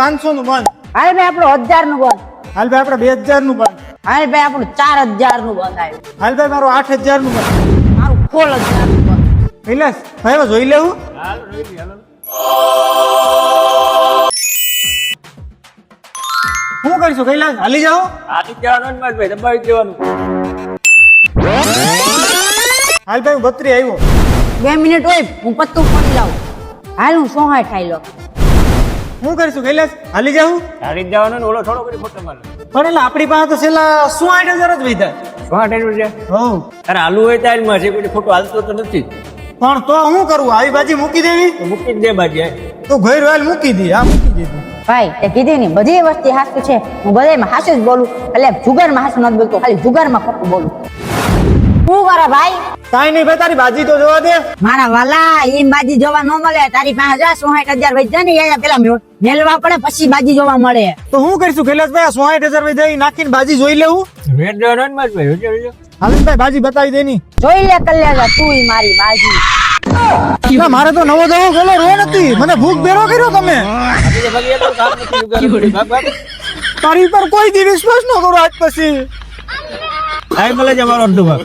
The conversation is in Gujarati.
પાંચસો નું બંધ. હાલ ભાઈ આપણું હજારનું બંધ. હાલ ભાઈ આપણે બે હજારનું બંધ. હાલ ભાઈ આપણું ચાર હજારનું બંધ આવ્યું હાલ ભાઈ મારું આઠ હજારનું બંધ. મારું સોળ હજારનું બંધ. કૈલાસ ભાઈ જોઈ લેવું? શું કરીશું કૈલાસ? હાલી જાઓ. હાલી જવાનું ભાઈ દબાવી દેવાનું. હાલ ભાઈ હું બત્રી આવ્યો. બે મિનિટ હોય હું પત્તું ફોન લાવું. હાલ હું સોહાય ખાઈ લો શું કરીશું કૈલાસ? હાલી જાઉં? હાલી જવાનો ઓલો થોડો કરી ફોટો મારો. પણ એટલે આપણી પાસે તો છેલ્લા શું આઠ હજાર જ વધ્યા શું હાટે છે હવ અરે હાલુ હોય ત્યાં માં છે કોઈ ફોટો હાલતો તો નથી. પણ તો હું કરું? આવી બાજી મૂકી દેવી? મૂકી દે બાજી તું ઘર વાલ મૂકી દે આ મૂકી દે ભાઈ તે કીધી ને બધી વસ્તુ હાસું છે. હું બધામાં હાસું જ બોલું એટલે જુગારમાં હાસું નથી બોલતો ખાલી જુગારમાં ખોટું બોલું. શું કરે ભાઈ? કાંઈ નહીં ભાઈ તારી બાજી તો જોવા દે. મારા વાલા એ બાજી જોવા ન મળે. તારી પાસે હજાર સોહાઠ હજાર વૈદ્યા ને અહીંયા પેલા મેળવા પડે પછી બાજી જોવા મળે. તો હું કરીશું કૈલાસ ભાઈ સો હજાર વધ્યા ઈ નાખીને બાજી જોઈ લેવું. વેટ જવાનું ભાઈ બાજી બતાવી દેની. જોઈ લે કલ્યાણ તું મારી બાજી. મારે તો નવો દવો ગયેલો રો નથી. મને ભૂખ બેરો કર્યો તમે. જે તારી પર કોઈ દી વિશ્વાસ ન કરો આજ પછી. ભાઈ મળે જવાનો અડધો ભાગ.